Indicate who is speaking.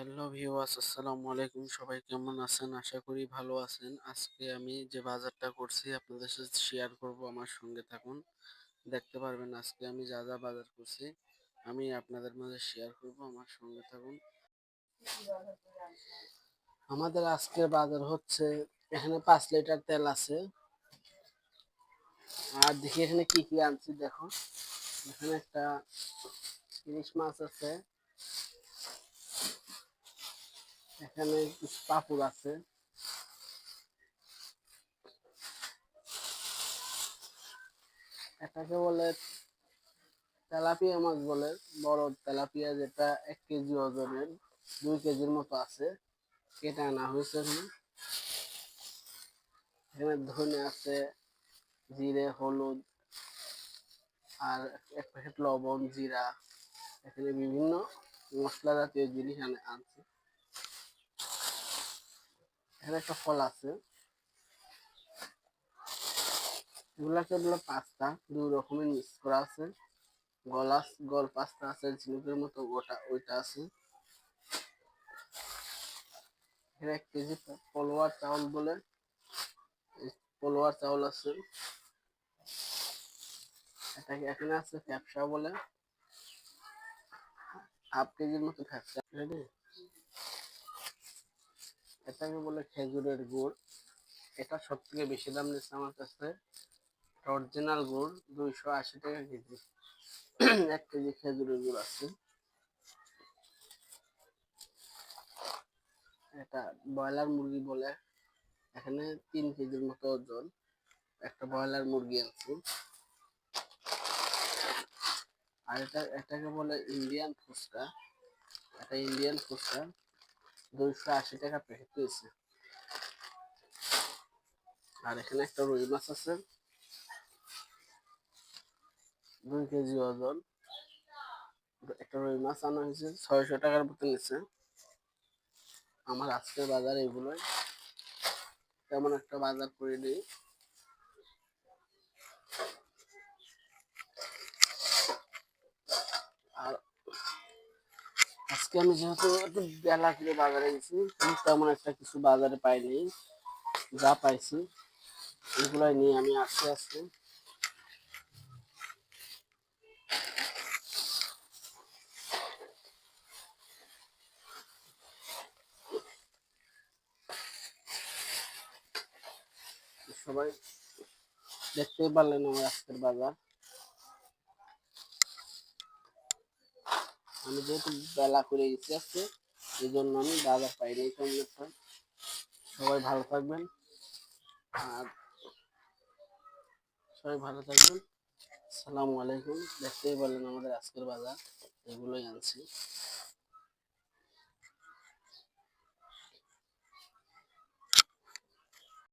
Speaker 1: Hello viewers, আসসালামু আলাইকুম। সবাই কেমন আছেন? আশা করি ভালো আছেন। আজকে আমি যে বাজারটা করছি, আপনাদের সাথে শেয়ার করব, আমার সঙ্গে থাকুন। দেখতে পারবেন, আজকে আমি যা যা বাজার করছি, আমি আপনাদের মাঝে শেয়ার করব, আমার সঙ্গে থাকুন। আমাদের আজকের বাজার হচ্ছে, এখানে পাঁচ লিটার তেল আছে। আর দেখি এখানে কি কি আনছি দেখো এখানে একটা ইলিশ মাছ আছে এখানে কিছু পাপড় আছে। এটাকে বলে তেলাপিয়া মাছ বলে। বড় তেলাপিয়া যেটা এক কেজি ওজনের, দুই কেজির মতো আছে। কেটে আনা হয়েছে এখানে। ধনে আছে, জিরে, হলুদ, আর এক প্যাকেট লবণ, জিরা। এখানে বিভিন্ন মশলা জাতীয় জিনিস আনছে। এখানে একটা ফল আছে। এগুলাকে হলো পাস্তা, দুই রকমের মিক্স করা আছে। গলাস গল পাস্তা আছে, ঝিনুকের মতো ওটা ওইটা আছে। এখানে এক কেজি পলোয়ার চাউল বলে পলোয়ার চাউল আছে। এটাকে এখানে আছে ফ্যাপসা বলে। হাফ কেজির মতো ফ্যাপসা এটাকে বলে খেজুরের গুড়। এটা সব থেকে বেশি দাম নিচ্ছে আমার কাছে। অরিজিনাল গুড়, দুইশো আশি টাকা কেজি। এক কেজি খেজুরের গুড় আছে। এটা ব্রয়লার মুরগি বলে। এখানে তিন কেজির মতো ওজন। একটা ব্রয়লার মুরগি আছে। আর এটা, এটাকে বলে ইন্ডিয়ান ফুচকা। এটা ইন্ডিয়ান ফুচকা। দুইশো আশি টাকা প্যাকেট রয়েছে আর এখানে একটা রুই মাছ আছে। দুই কেজি ওজন। একটা রুই মাছ আনা হয়েছে, ছয়শো টাকার মতো নিচ্ছে। আমার আজকের বাজার এগুলোই তেমন একটা বাজার করে নিই আর আজকে আমি যেহেতু একটু বেলা করে বাজারে গেছি তেমন একটা কিছু বাজারে পাইনি, যা পাইছি, এগুলাই নিয়ে আমি আসতে আসতে সবাই দেখতেই পারলেন আমার আজকের বাজার। আমি যেহেতু বেলা করে গেছি আজকে এই জন্য আমি দাদা পাইনি কমলেটটা সবাই ভালো থাকবেন। আর সবাই ভালো থাকবেন। সালামু আলাইকুম। দেখতেই পারলেন আমাদের আজকের বাজার। এগুলোই আনছি।